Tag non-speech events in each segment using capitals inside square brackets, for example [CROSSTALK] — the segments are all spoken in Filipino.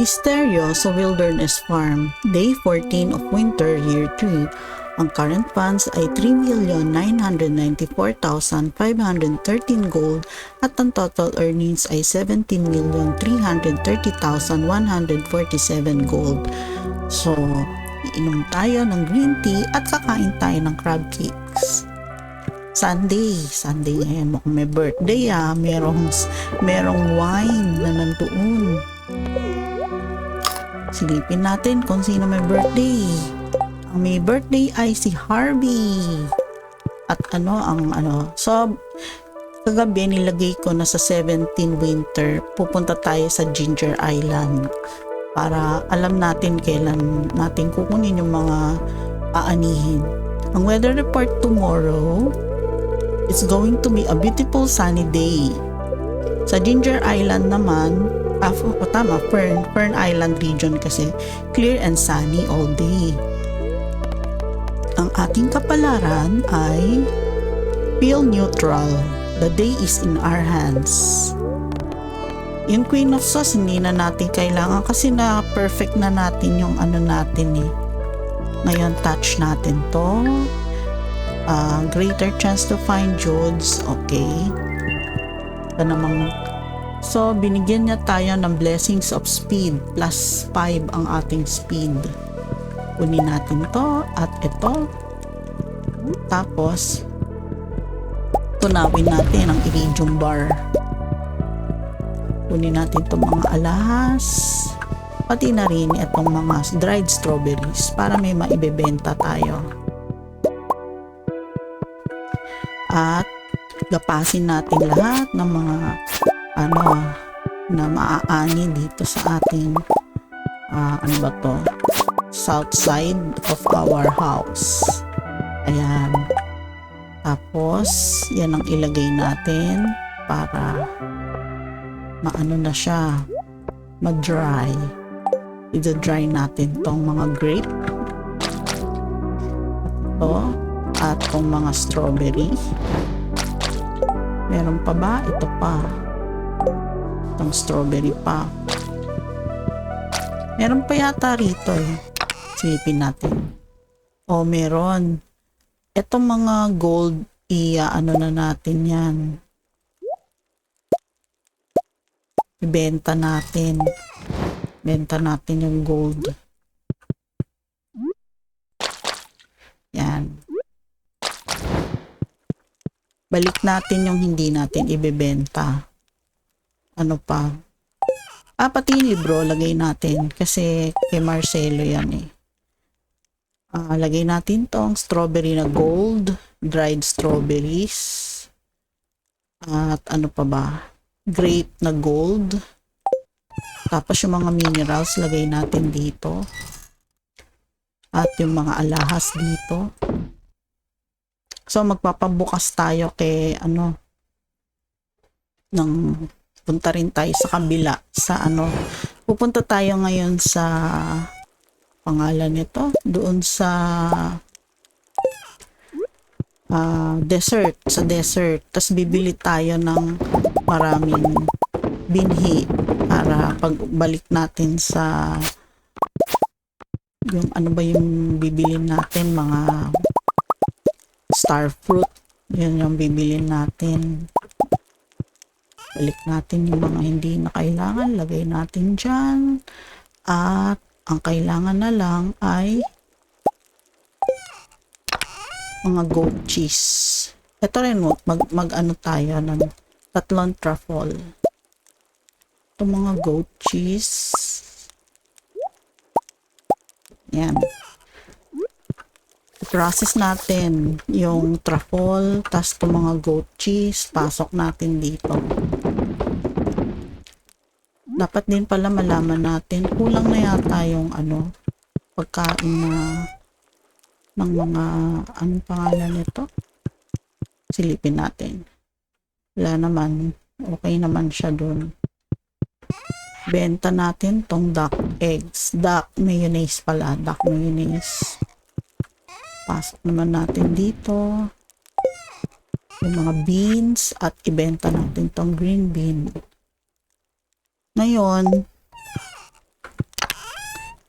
Misteryo sa Wilderness Farm, Day 14 of Winter, Year 3. Ang current funds ay 3,994,513 gold at ang total earnings ay 17,330,147 gold. So, iinom tayo ng green tea at kakain tayo ng crab cakes. Sunday, Sunday ngayon mukhang may birthday ah, merong, merong wine na nandoon. Silipin natin kung sino may birthday. Ang may birthday ay si Harvey. At ano ang ano, so kagabi nilagay ko na sa 17 winter, pupunta tayo sa Ginger Island para alam natin kailan natin kukunin yung mga aanihin. Ang weather report tomorrow It's going to be a beautiful sunny day. Sa Ginger Island naman, ah, oh, tama, Fern, Fern Island region kasi, clear and sunny all day. Ang ating kapalaran ay feel neutral. The day is in our hands. Yung Queen of Swords, hindi na natin kailangan kasi na perfect na natin yung ano natin eh. Ngayon, touch natin to uh, greater chance to find Jodes. Okay. Ito namang So, binigyan niya tayo ng blessings of speed. Plus 5 ang ating speed. Kunin natin to at ito. Tapos, tunawin natin ang iridium bar. Kunin natin itong mga alahas. Pati na rin itong mga dried strawberries para may maibebenta tayo. at gapasin natin lahat ng mga ano na maaani dito sa ating uh, ano ba to south side of our house ayan tapos yan ang ilagay natin para maano na siya ma-dry i-dry natin tong mga grape ito at kung mga strawberry. Meron pa ba? Ito pa. Itong strawberry pa. Meron pa yata rito eh. Silipin natin. O, oh, meron. Itong mga gold, iya ano na natin yan. Ibenta natin. Benta natin yung gold. Yan balik natin yung hindi natin ibebenta. Ano pa? Ah, pati libro, lagay natin. Kasi kay Marcelo yan eh. Ah, lagay natin tong strawberry na gold, dried strawberries. At ano pa ba? Grape na gold. Tapos yung mga minerals, lagay natin dito. At yung mga alahas dito. So magpapabukas tayo kay ano ng punta rin tayo sa kabila sa ano pupunta tayo ngayon sa pangalan nito doon sa uh, desert sa desert tapos bibili tayo ng maraming binhi para pagbalik natin sa yung ano ba yung bibili natin mga star fruit. Yun yung bibilin natin. Balik natin yung mga hindi na kailangan. Lagay natin dyan. At ang kailangan na lang ay mga goat cheese. Ito rin mag, mag ano tayo ng tatlong truffle. Ito mga goat cheese. Yan process natin yung truffle, tas itong mga goat cheese, pasok natin dito. Dapat din pala malaman natin, kulang na yata yung ano, pagkain na ng mga, anong pangalan nito? Silipin natin. Wala naman, okay naman siya dun. Benta natin tong duck eggs. Duck mayonnaise pala, duck mayonnaise. Pasok naman natin dito. Yung mga beans at ibenta natin tong green bean. Ngayon,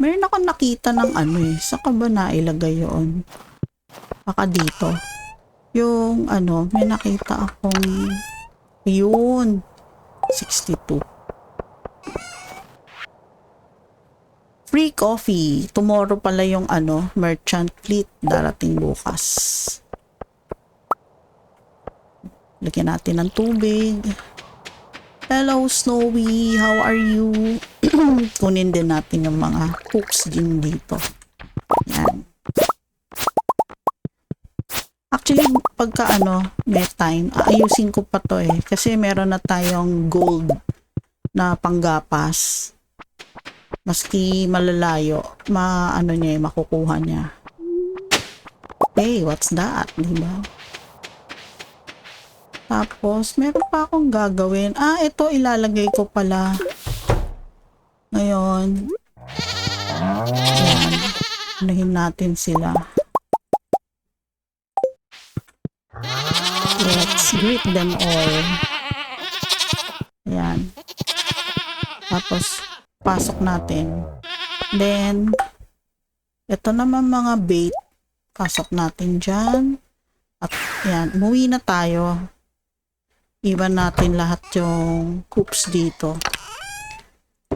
Meron ako nakita ng ano eh. Sa ka ba nailagay yun? Baka dito. Yung ano, may nakita akong yun. 62. Free coffee. Tomorrow pala yung ano, merchant fleet darating bukas. Lagyan natin ng tubig. Hello, Snowy. How are you? [CLEARS THROAT] Kunin din natin yung mga hooks din dito. Yan. Actually, pagka ano, may time, aayusin ko pa to eh. Kasi meron na tayong gold na panggapas. Maski malalayo, ma ano niya, eh, makukuha niya. Hey, what's that? Diba? Tapos, meron pa akong gagawin. Ah, ito ilalagay ko pala. Ngayon. Ayan. Natin sila. Let's greet them all. Ayan. Tapos, pasok natin. Then, ito naman mga bait. Pasok natin dyan. At yan, umuwi na tayo. Iwan natin lahat yung hoops dito.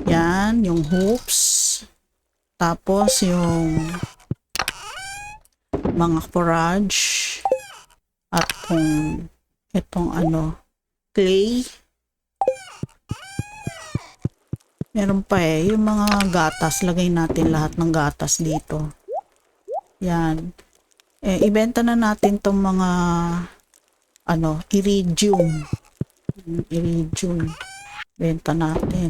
Yan, yung hoops. Tapos yung mga forage. At kung itong ano, clay. Meron pa eh, yung mga gatas. Lagay natin lahat ng gatas dito. Yan. Eh, ibenta na natin tong mga ano, iridium. Iridium. Benta natin.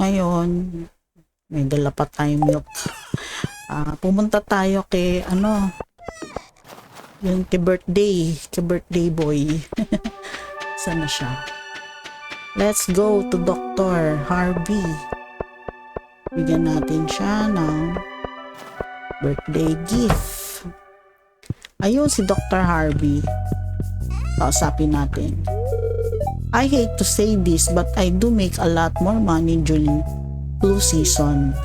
Ngayon, may dala pa tayong milk. Ah, pumunta tayo kay ano, yung kay birthday, kay birthday boy. [LAUGHS] Sana siya? Let's go to Dr. Harvey. Bigyan natin siya ng birthday gift. Ayun si Dr. Harvey. Kausapin natin. I hate to say this but I do make a lot more money during flu season.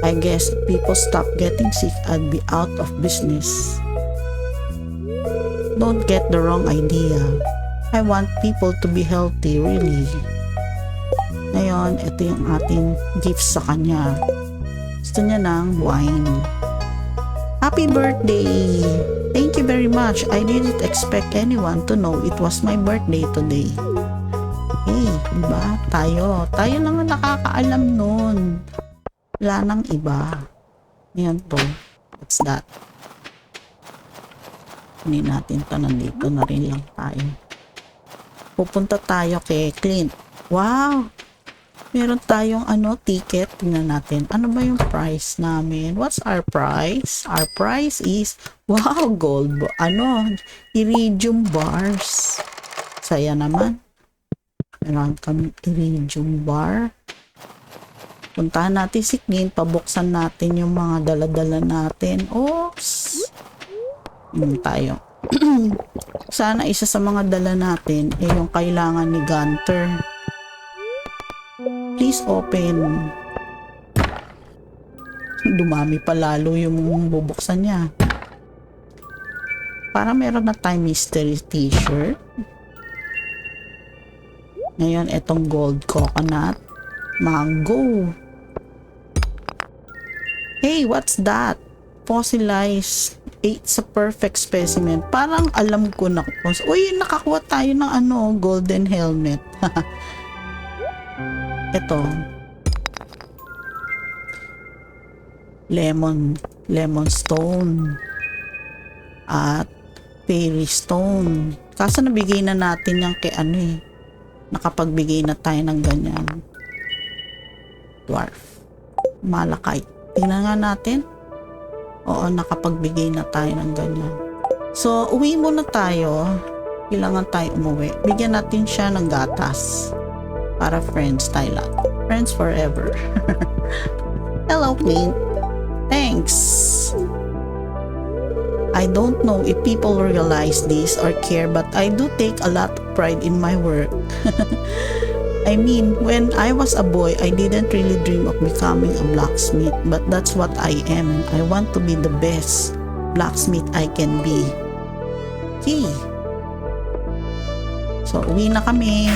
I guess people stop getting sick, I'd be out of business. Don't get the wrong idea. I want people to be healthy, really. Ngayon, ito yung ating gift sa kanya. Gusto niya ng wine. Happy birthday! Thank you very much. I didn't expect anyone to know it was my birthday today. Hey, diba? Tayo. Tayo lang ang nakakaalam nun. Wala nang iba. Ngayon to. What's that? Hindi natin to. Nandito na rin lang tayo. Pupunta tayo kay Clint. Wow! Meron tayong ano, ticket. Tingnan natin. Ano ba yung price namin? What's our price? Our price is, wow, gold. Ano? Iridium bars. Saya naman. Meron kami iridium bar. Puntahan natin si Clint. Pabuksan natin yung mga daladala natin. Oops! Yun tayo. [CLEARS THROAT] Sana isa sa mga dala natin ay yung kailangan ni Gunter. Please open. Dumami pa lalo yung bubuksan niya. Para meron na tayong mystery t-shirt. Ngayon, etong gold coconut. Mango. Hey, what's that? Fossilized. It's a perfect specimen. Parang alam ko na. Uy, nakakuha tayo ng ano, golden helmet. [LAUGHS] Ito. Lemon, lemon stone. At fairy stone. Kaso nabigay na natin yan kay ano eh. Nakapagbigay na tayo ng ganyan. Dwarf. Malakite. Tingnan nga natin. Oo, nakapagbigay na tayo ng ganyan. So, uwi muna tayo. Kailangan tayo umuwi. Bigyan natin siya ng gatas. Para friends tayo lahat. Friends forever. [LAUGHS] Hello, Clint. Thanks. I don't know if people realize this or care, but I do take a lot of pride in my work. [LAUGHS] I mean, when I was a boy, I didn't really dream of becoming a blacksmith, but that's what I am and I want to be the best blacksmith I can be. Okay. So, uwi na kami.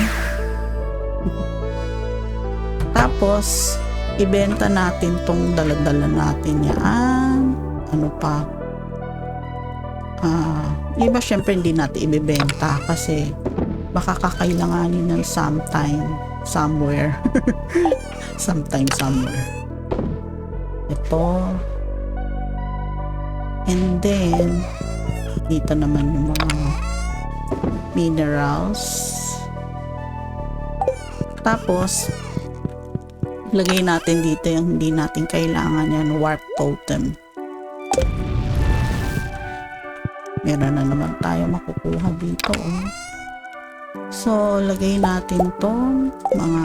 Tapos, ibenta natin tong daladala natin yan. Ano pa? Ah, iba syempre hindi natin ibebenta kasi baka kakailanganin ng sometime, somewhere. [LAUGHS] sometime, somewhere. Ito. And then, dito naman yung mga minerals. Tapos, lagay natin dito yung hindi natin kailangan yan, warp totem. Meron na naman tayo makukuha dito. Oh. So, lagay natin to mga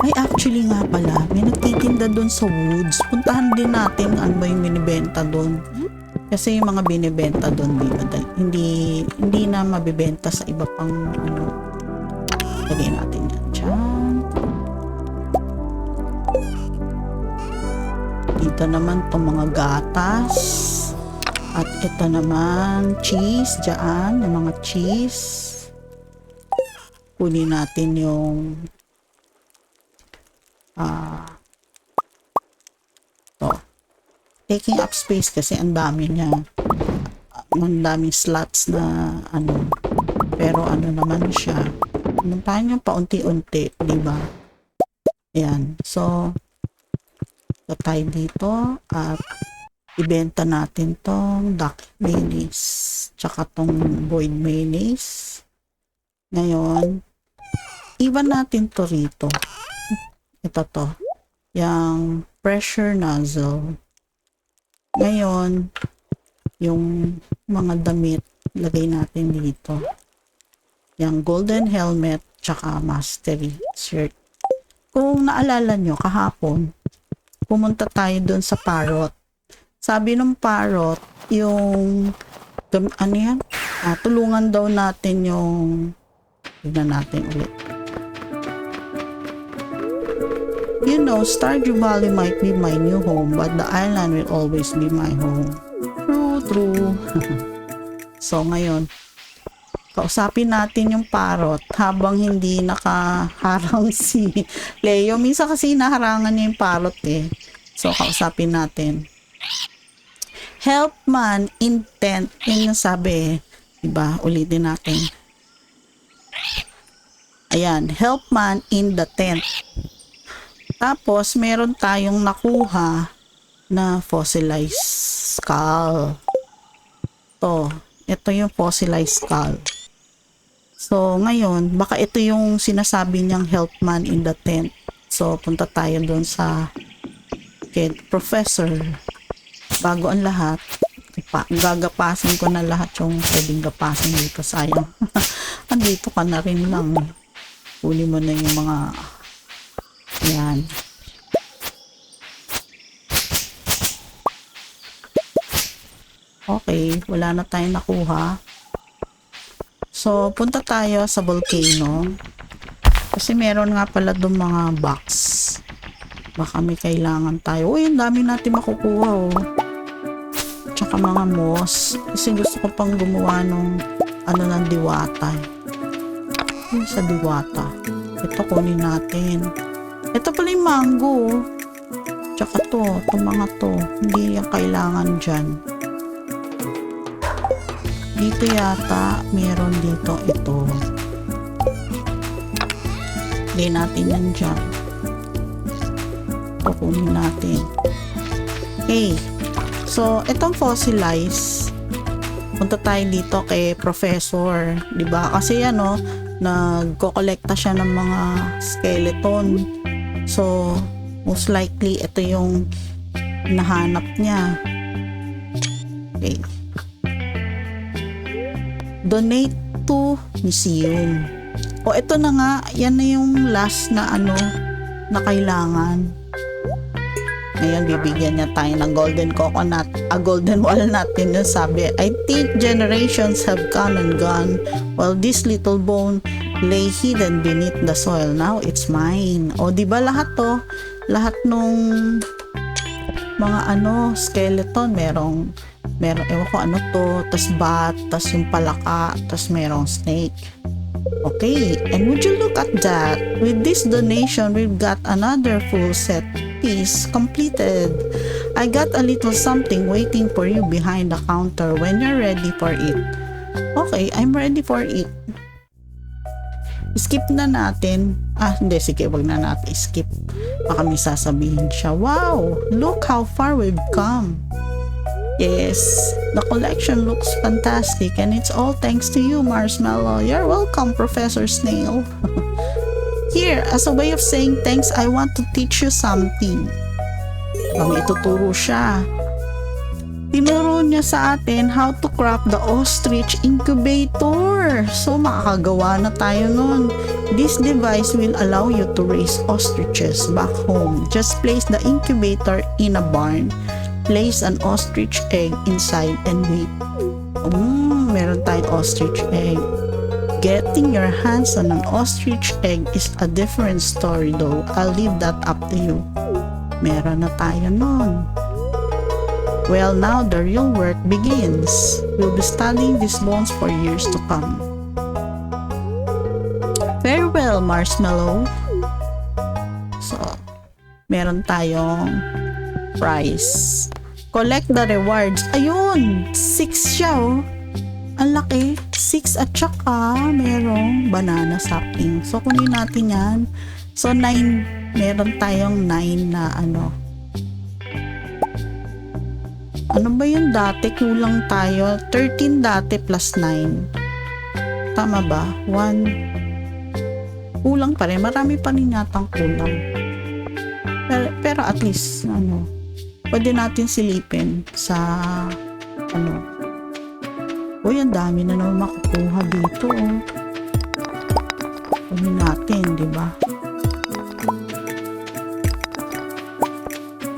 ay, actually nga pala, may nagtitinda doon sa woods. Puntahan din natin ano ba yung binibenta doon. Kasi yung mga binibenta doon, di ba, hindi, hindi na mabibenta sa iba pang ano. Lagay natin Dito naman tong mga gatas. At ito naman, cheese dyan, yung mga cheese. Kunin natin yung ah to. Taking up space kasi ang dami niya. Ah, Ang daming slots na ano. Pero ano naman siya. Puntahan yung paunti-unti, di ba? Ayan. So, ito tayo dito at ibenta natin tong duck mayonnaise tsaka tong boiled mayonnaise. Ngayon iwan natin to rito. Ito to yung pressure nozzle. Ngayon yung mga damit lagay natin dito. Yung golden helmet tsaka mastery shirt. Kung naalala nyo kahapon pumunta tayo doon sa parrot sabi ng parrot, yung, ano yan? Ah, tulungan daw natin yung, tignan natin ulit. You know, Stardew Valley might be my new home, but the island will always be my home. True, true. [LAUGHS] so, ngayon, kausapin natin yung parrot habang hindi nakaharang [LAUGHS] si Leo. Minsan kasi naharangan niya yung parrot eh. So, kausapin natin help man intent yun yung sabi eh. diba ulitin natin ayan help man in the tent tapos meron tayong nakuha na fossilized skull to ito yung fossilized skull so ngayon baka ito yung sinasabi niyang help man in the tent so punta tayo doon sa kay professor bago ang lahat, pa, gagapasin ko na lahat yung pwedeng gapasin dito. Sayang. [LAUGHS] Andito ka na rin lang. Kunin mo na yung mga yan. Okay, wala na tayong nakuha. So, punta tayo sa volcano. Kasi meron nga pala doon mga box. Baka may kailangan tayo. Uy, ang dami natin makukuha oh tsaka mga moss. Kasi gusto ko pang gumawa nung ano ng diwata. Yung sa diwata. Ito kunin natin. Ito pala yung mango. Tsaka to, itong mga to. Hindi yung kailangan dyan. Dito yata, meron dito ito. Hindi natin yan dyan. Kukunin natin. Okay. So, itong fossilized, punta tayo dito kay professor, 'di ba? Kasi ano, nagko-kolekta siya ng mga skeleton. So, most likely ito yung nahanap niya. Okay. Donate to museum. O ito na nga, yan na yung last na ano na kailangan. Ngayon, bibigyan niya tayo ng golden coconut, a golden walnut. Yun yung sabi. I think generations have come and gone while this little bone lay hidden beneath the soil. Now it's mine. O, di ba lahat to? Lahat nung mga ano, skeleton, merong, merong, ewan ko ano to, tas bat, tas yung palaka, tas merong snake. Okay, and would you look at that? With this donation, we've got another full set piece completed. I got a little something waiting for you behind the counter when you're ready for it. Okay, I'm ready for it. Skip na natin. Ah, hindi. Sige, wag na natin skip. Baka may sasabihin siya, Wow! Look how far we've come. Yes, the collection looks fantastic and it's all thanks to you, Marshmallow. You're welcome, Professor Snail. [LAUGHS] Here, as a way of saying thanks, I want to teach you something. Bang ituturo siya. Tinuro niya sa atin how to craft the ostrich incubator. So, makakagawa na tayo nun. This device will allow you to raise ostriches back home. Just place the incubator in a barn. Place an ostrich egg inside and wait. Mm, meron tayong ostrich egg. Getting your hands on an ostrich egg is a different story though. I'll leave that up to you. Meron na tayo nun. Well, now the real work begins. We'll be studying these bones for years to come. Farewell, Marshmallow. So, meron tayong prize. Collect the rewards. Ayun! Six siya, oh. Ang laki. Six at saka merong banana sapling. So, kunin natin yan. So, nine. Meron tayong nine na ano. Ano ba yun dati? Kulang tayo. 13 dati plus 9. Tama ba? 1. Kulang pa rin. Marami pa rin yatang kulang. Pero, pero at least, ano, pwede natin silipin sa, ano, Uy, ang dami na naman makukuha dito, oh. Kunin natin, di ba?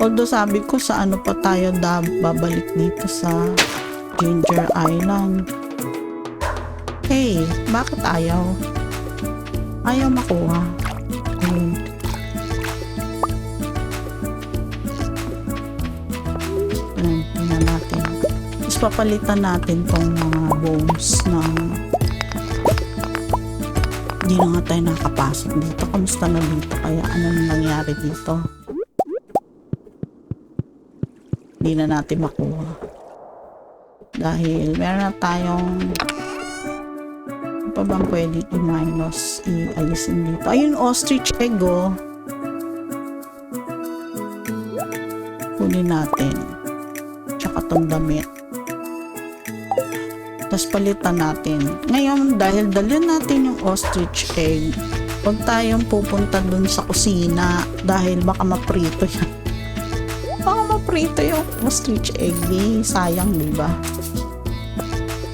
Although sabi ko sa ano pa tayo da babalik dito sa Ginger Island. Hey, bakit ayaw? Ayaw makuha. Ayun. Papalitan natin tong mga bones ng hindi na nga tayo nakapasok dito. Kamusta na dito? Kaya ano nangyari dito? Hindi na natin makuha. Dahil meron na tayong ano pa bang pwede i-minus i-alisin dito. Ayun, ostrich egg oh. Kunin natin. Tsaka tong damit. Tapos palitan natin. Ngayon, dahil dalhin natin yung ostrich egg, huwag tayong pupunta dun sa kusina dahil baka maprito yan. [LAUGHS] baka maprito yung ostrich egg. Eh. Sayang, di ba?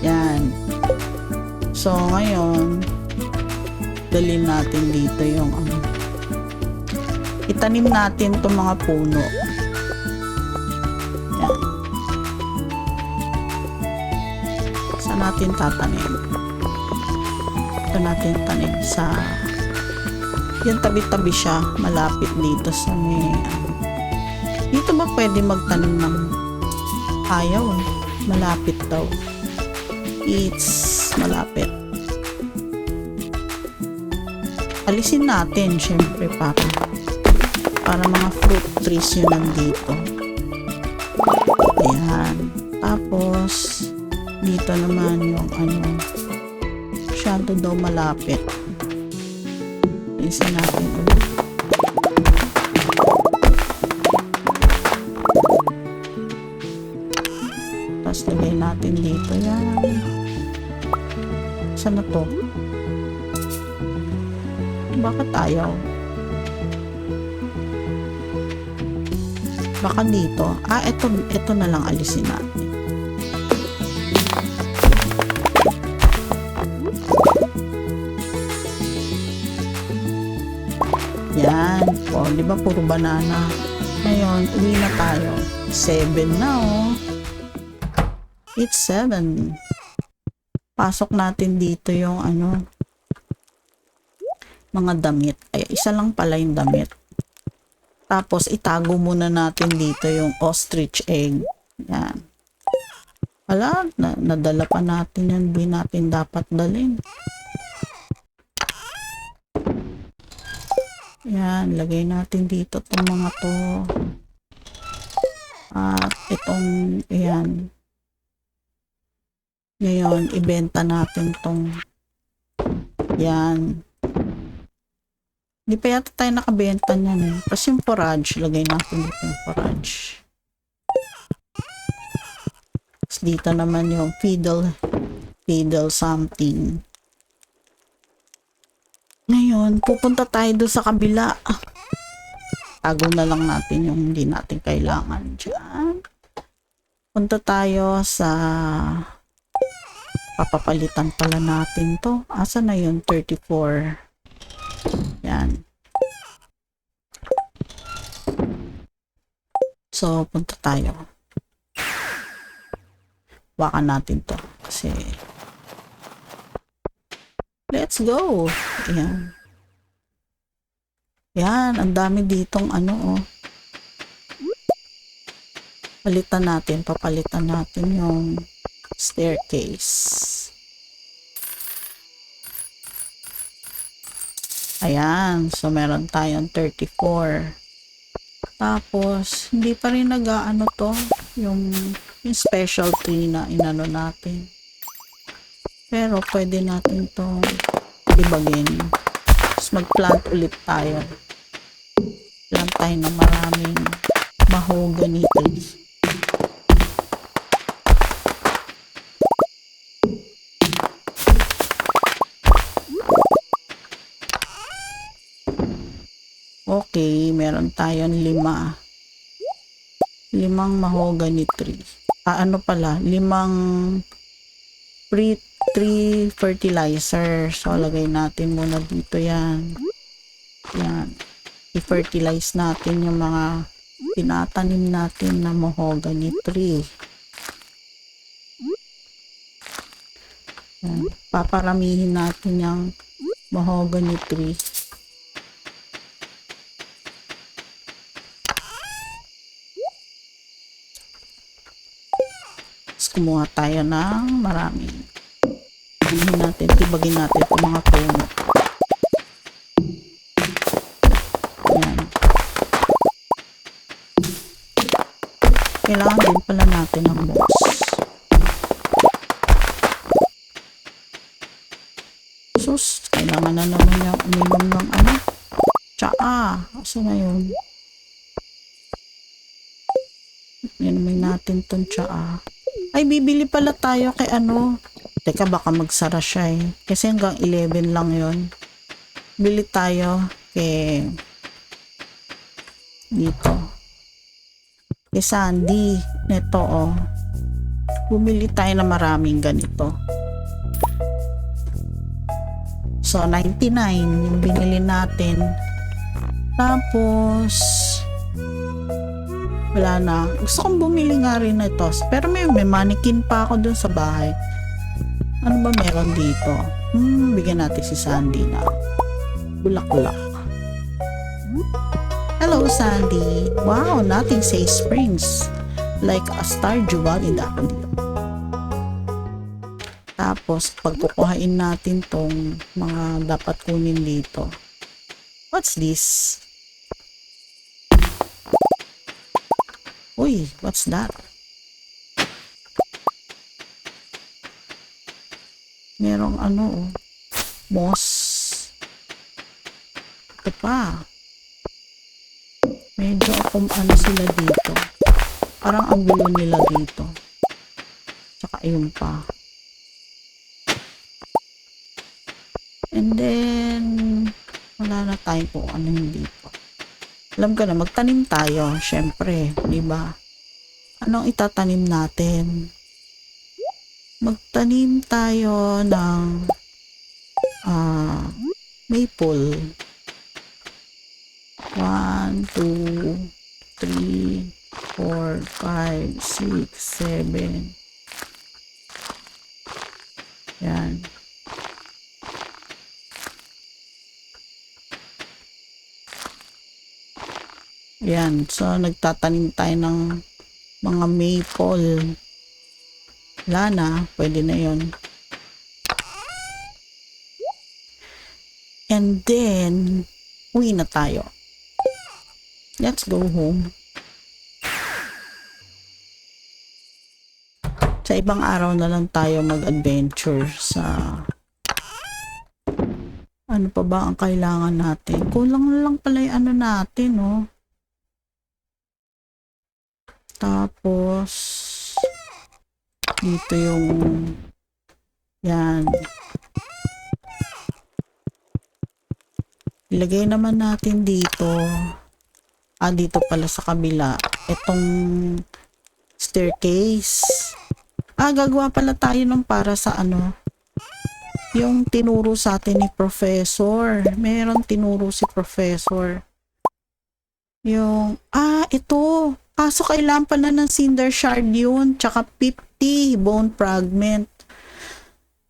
Yan. So, ngayon, dalhin natin dito yung ano. Itanim natin itong mga puno. Natin tatanim? Ito natin tanim sa yung tabi-tabi siya malapit dito sa may dito ba pwede magtanim ng ayaw? Eh malapit daw. It's malapit. Alisin natin syempre para para mga fruit trees yun nandito. Ayan. Tapos dito naman yung ano masyado daw malapit. Isa natin ulit tapos lagay natin dito yan. Saan na to? Bakit ayaw baka dito. Ah eto, eto na lang alisin natin Yan. O, di ba puro banana? Ngayon, uwi na tayo. 7 na, oh. It's 7. Pasok natin dito yung ano. mga damit. Ay, isa lang pala yung damit. Tapos, itago muna natin dito yung ostrich egg. Yan. Wala, na, nadala pa natin yan. Di natin dapat dalhin. Yan, lagay natin dito itong mga to. At itong, yan. Ngayon, ibenta natin tong, yan. Hindi pa yata tayo nakabenta niyan eh. Kasi yung forage, lagay natin dito yung forage. Tapos dito naman yung fiddle, fiddle something. Ngayon, pupunta tayo doon sa kabila. Tago na lang natin yung hindi natin kailangan dyan. Punta tayo sa papapalitan pala natin to. Asa na yun? 34. Yan. So, punta tayo. Baka natin to. Kasi, let's go. Yan. Yan, ang dami ditong ano, oh. Palitan natin, papalitan natin yung staircase. Ayan, so meron tayong 34. Tapos, hindi pa rin nag-ano to, yung, yung specialty na inano natin. Pero, pwede natin to ibagin. Tapos, mag-plant ulit tayo. Plant tayo ng maraming mahogany trees. Okay, meron tayong lima. Limang mahogany tree. Ah, ano pala? Limang pre tree fertilizer. So, lagay natin muna dito yan. Yan. I-fertilize natin yung mga tinatanim natin na mahogany tree. Yan. Paparamihin natin yung mahogany tree. Tapos kumuha tayo ng marami. Anuhin natin, tibagin natin itong mga puno. Ayan. Kailangan din pala natin ng moss. Sus, kailangan na naman niya uminom ng ano. Tsaa. Asa na yun? Inumin natin tong tsaa. Ay, bibili pala tayo kay ano. Teka, baka magsara siya eh. Kasi hanggang 11 lang yon Bili tayo kay dito. Kay Sandy. Neto oh. Bumili tayo na maraming ganito. So, 99 yung binili natin. Tapos, wala na. Gusto kong bumili nga rin na ito. Pero may, may mannequin pa ako dun sa bahay. Ano ba meron dito? Hmm, bigyan natin si Sandy na. Bulaklak. Hello, Sandy. Wow, nothing says springs. Like a star jewel in the. Tapos, pagkukuhain natin tong mga dapat kunin dito. What's this? Uy, what's that? Merong ano, oh. moss. Ito pa. Medyo akong ano sila dito. Parang ang gulo nila dito. Tsaka yun pa. And then, wala na tayo kung ano yung dito. Alam ko na, magtanim tayo, syempre, di ba? Anong itatanim natin? magtanim tayo ng uh, maple. 1, 2, 3, 4, 5, 6, 7. Yan. Yan. So, nagtatanim tayo ng mga maple. Wala na, pwede na yon. And then, uwi na tayo. Let's go home. Sa ibang araw na lang tayo mag-adventure sa ano pa ba ang kailangan natin? Kulang lang pala yung ano natin, oh. Tapos, dito yung, yan. Ilagay naman natin dito, ah, dito pala sa kabila, itong staircase. Ah, gagawa pala tayo ng para sa ano, yung tinuro sa atin ni Professor. Meron tinuro si Professor. Yung, ah, ito. Kaso kailangan pala ng cinder shard yun. Tsaka 50 bone fragment.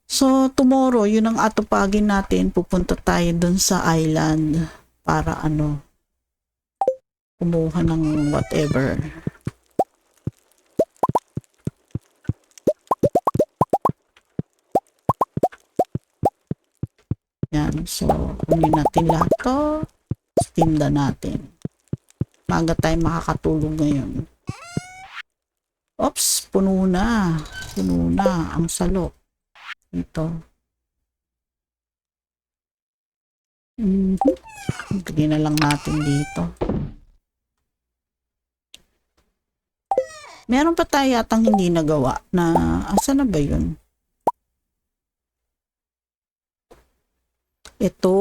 So, tomorrow, yun ang atupagin natin. Pupunta tayo dun sa island para ano, kumuha ng whatever. Yan. So, kunin natin lahat to. Tinda natin. Maga tayo makakatulog ngayon. Oops, puno na. Puno na ang salo. Ito. Mhm. Lagyan na lang natin dito. Meron pa tayo yatang hindi nagawa na asa na ba yun? Ito.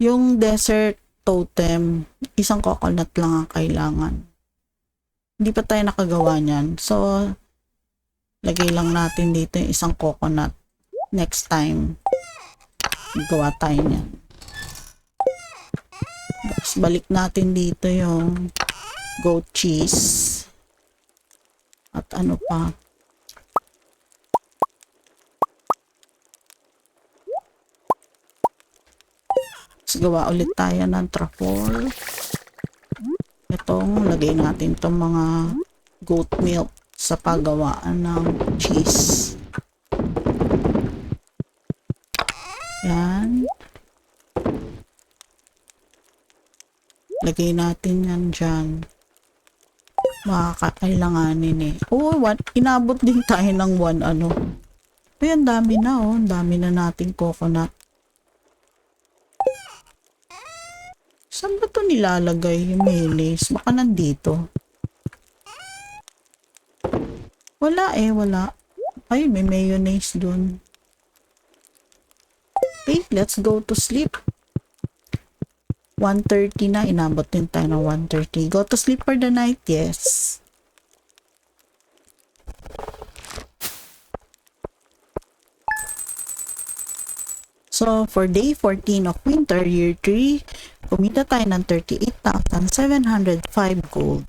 Yung desert totem, isang coconut lang ang kailangan. Hindi pa tayo nakagawa niyan. So, lagay lang natin dito yung isang coconut. Next time, gawa tayo niyan. Tapos, balik natin dito yung goat cheese. At ano pa, Gawa ulit tayo ng trapol. Itong lagay natin itong mga goat milk sa paggawaan ng cheese. Yan. Lagay natin yan dyan. Makakailanganin eh. Oh, one, inabot din tayo ng one ano. Ay, dami na oh. Dami na nating coconut. Saan ba ito nilalagay yung mayonnaise? Baka nandito. Wala eh, wala. Ay, may mayonnaise dun. Okay, let's go to sleep. 1.30 na. Inabot din tayo ng 1.30. Go to sleep for the night? Yes. So, for day 14 of winter, year 3, kumita tayo ng 38,705 gold.